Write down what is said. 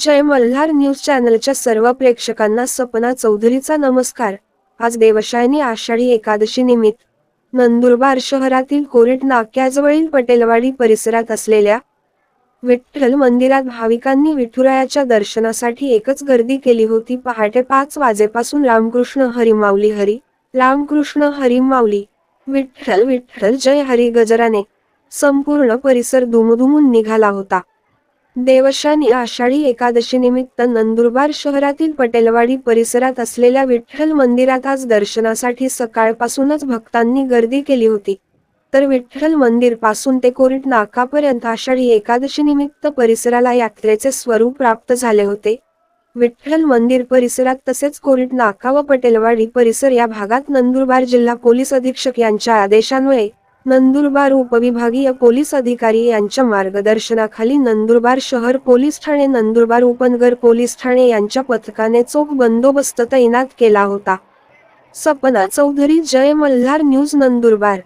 जय Malhar news चॅनलच्या सर्व प्रेक्षकांना सपना चौधरीचा नमस्कार. आज देवशायनी आषाढी एकादशी निमित्त नंदुरबार शहरातील कोरेट नाक्याजवळील पटेलवाडी परिसरात असलेल्या विठ्ठल मंदिरात भाविकांनी विठुरायाच्या दर्शनासाठी एकच गर्दी केली होती. पहाटे पाच वाजेपासून रामकृष्ण हरिमावली हरी रामकृष्ण हरिमावली विठ्ठल विठ्ठल जय हरी गजराने संपूर्ण परिसर दुमदुमून निघाला होता. देवशानी आषाढी एकादशीनिमित्त नंदुरबार शहरातील पटेलवाडी परिसरात असलेल्या विठ्ठल मंदिरात आज दर्शनासाठी सकाळपासूनच भक्तांनी गर्दी केली होती. तर विठ्ठल मंदिरपासून ते कोरिट नाकापर्यंत आषाढी एकादशीनिमित्त परिसराला यात्रेचे स्वरूप प्राप्त झाले होते. विठ्ठल मंदिर परिसरात तसेच कोरिट नाका व पटेलवाडी परिसर या भागात नंदुरबार जिल्हा पोलीस अधीक्षक यांच्या आदेशान्वये नंदुरबार उपविभागीय पोलीस अधिकारी यांच्या मार्गदर्शनाखाली नंदुरबार शहर पोलीस ठाणे नंदुरबार उपनगर पोलीस ठाणे यांच्या पथकाने चोख बंदोबस्त तैनात केला होता. सपना चौधरी जय मल्हार न्यूज नंदुरबार.